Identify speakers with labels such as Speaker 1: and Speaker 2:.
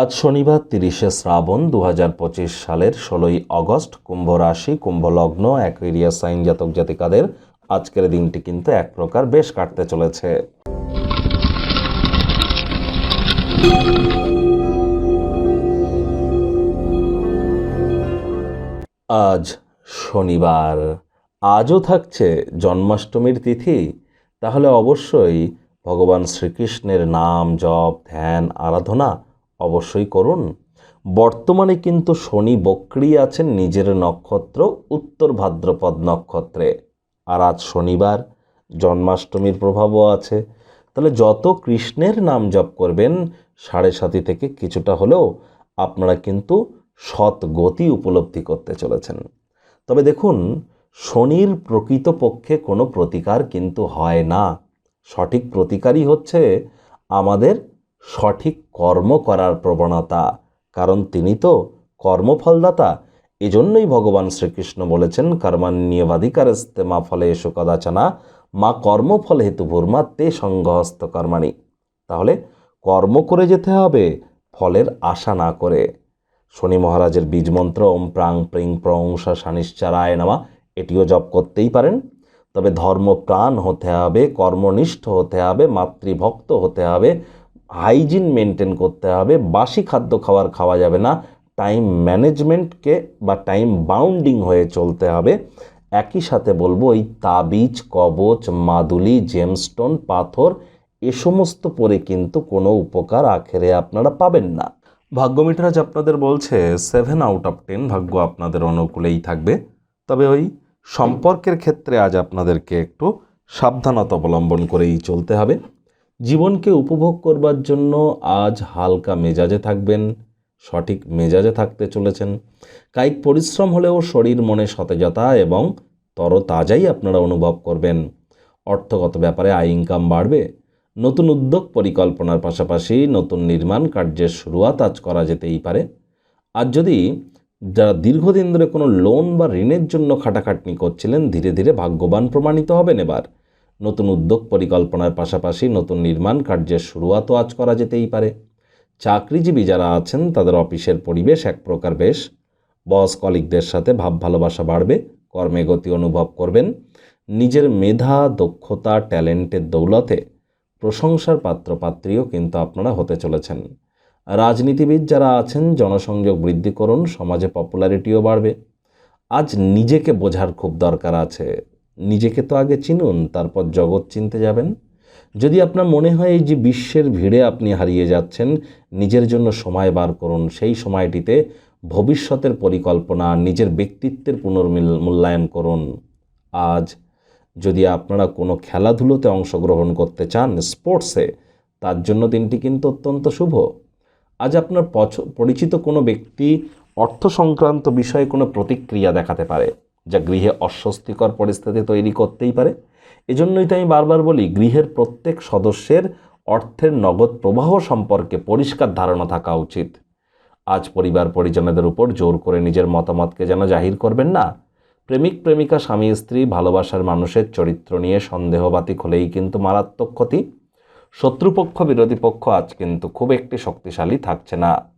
Speaker 1: আজ শনিবার তিরিশে শ্রাবণ দু হাজার পঁচিশ সালের ষোলোই অগস্ট কুম্ভ রাশি কুম্ভ লগ্ন অ্যাকুইরিয়া সাইন জাতক জাতিকাদের আজকের দিনটি কিন্তু এক প্রকার বেশ কাটতে চলেছে। আজ শনিবার। আজও থাকছে জন্মাষ্টমীর তিথি, তাহলে অবশ্যই ভগবান শ্রীকৃষ্ণের নাম, জপ, ধ্যান, আরাধনা অবশ্যই করুন। বর্তমানে কিন্তু শনি বক্রি আছেন নিজের নক্ষত্র উত্তর ভাদ্রপদ নক্ষত্রে। আর আজ শনিবার জন্মাষ্টমীর প্রভাবও আছে। তাহলে যত কৃষ্ণের নাম জপ করবেন, সাড়ে সাতি থেকে কিছুটা হলেও আপনারা কিন্তু সৎ গতি উপলব্ধি করতে চলেছেন। তবে দেখুন, শনির প্রকৃতপক্ষে কোনো প্রতিকার কিন্তু হয় না। সঠিক প্রতিকারই হচ্ছে আমাদের সঠিক কর্ম করার প্রবণতা। কারণ তিনি তো কর্মফলদাতা। এজন্যই ভগবান শ্রীকৃষ্ণ বলেছেন কর্মান্যবাধিকার মা ফলে এসো কদাচনা, মা কর্মফল হেতু ভূর্মা তে সঙ্গহস্ত কর্মাণী। তাহলে কর্ম করে যেতে হবে, ফলের আশা না করে। শনি মহারাজের বীজমন্ত্র, ওম প্রাং প্রিং প্রংসা শানিশ্চারায় নামা, এটিও জপ করতেই পারেন। তবে ধর্মপ্রাণ হতে হবে, কর্মনিষ্ঠ হতে হবে, মাতৃভক্ত হতে হবে হাইজিন মেনটেন করতে হবে, বাসি খাদ্য খাবার খাওয়া যাবে না, টাইম ম্যানেজমেন্টকে বা টাইম বাউন্ডিং হয়ে চলতে হবে। একই সাথে বলব, এই তাবিজ, কবচ, মাদুলি জেমস্টোন পাথর, এ সমস্ত পরে কিন্তু কোনো উপকার আখেরে আপনারা পাবেন না। ভাগ্যমিটারাজ আপনাদের বলছে সেভেন আউট অফ টেন ভাগ্য আপনাদের অনুকূলেই থাকবে। তবে ওই সম্পর্কের ক্ষেত্রে আজ আপনাদেরকে একটু সাবধানতা অবলম্বন করেই চলতে হবে। জীবনকে উপভোগ করবার জন্য আজ হালকা মেজাজে থাকবেন, সঠিক মেজাজে থাকতে চলেছেন। কায়িক পরিশ্রম হলেও শরীর মনে সতেজতা এবং তরতাজাই আপনারা অনুভব করবেন। অর্থগত ব্যাপারে আয় ইনকাম বাড়বে। নতুন উদ্যোগ পরিকল্পনার পাশাপাশি নতুন নির্মাণ কার্যের শুরুয়াত আজ করা যেতেই পারে। আর যদি যারা দীর্ঘদিন ধরে কোনো লোন বা ঋণের জন্য খাটাখাটনি করছিলেন, ধীরে ধীরে ভাগ্যবান প্রমাণিত হবেন এবার। নতুন উদ্যোগ পরিকল্পনার পাশাপাশি নতুন নির্মাণ কার্যের শুরুয়াতও আজ করা যেতেই পারে। চাকরিজীবী যারা আছেন, তাদের অফিসের পরিবেশ এক প্রকার বেশ। বস কলিকদের সাথে ভাব ভালোবাসা বাড়বে, কর্মে গতি অনুভব করবেন। নিজের মেধা, দক্ষতা, ট্যালেন্টের দৌলতে প্রশংসার পাত্রপাত্রীও কিন্তু আপনারা হতে চলেছেন। রাজনীতিবিদ যারা আছেন, জনসংযোগ বৃদ্ধি করুন, সমাজে পপুলারিটিও বাড়বে। আজ নিজেকে বোঝার খুব দরকার আছে। নিজেকে তো আগে চিনুন, তারপর জগৎ চিনতে যাবেন। যদি আপনার মনে হয় এই যে বিশ্বের ভিড়ে আপনি হারিয়ে যাচ্ছেন, নিজের জন্য সময় বার করুন। সেই সময়টিতে ভবিষ্যতের পরিকল্পনা, নিজের ব্যক্তিত্বের পুনর্মিল, মূল্যায়ন করুন। আজ যদি আপনারা কোনো খেলাধুলোতে অংশগ্রহণ করতে চান, স্পোর্টসে, তার জন্য দিনটি কিন্তু অত্যন্ত শুভ। আজ আপনার পরিচিত কোনো ব্যক্তি অর্থ সংক্রান্ত বিষয়ে কোনো প্রতিক্রিয়া দেখাতে পারে। যা গৃহে অস্বস্তিকর পরিস্থিতি তৈরি করতেই পারে। এজন্যই তো আমি বারবার বলি, গৃহের প্রত্যেক সদস্যের অর্থের নগদ প্রবাহ সম্পর্কে পরিষ্কার ধারণা থাকা উচিত। আজ পরিবার পরিজনদের উপর জোর করে নিজের মতামতকে যেন জাহির করবেন না। প্রেমিক, প্রেমিকা, স্বামী, স্ত্রী, ভালোবাসার মানুষের চরিত্র নিয়ে সন্দেহবাতিক হলেই কিন্তু মারাত্মক ক্ষতি। শত্রুপক্ষ, বিরোধী পক্ষ আজ কিন্তু খুব একটি শক্তিশালী থাকছে না।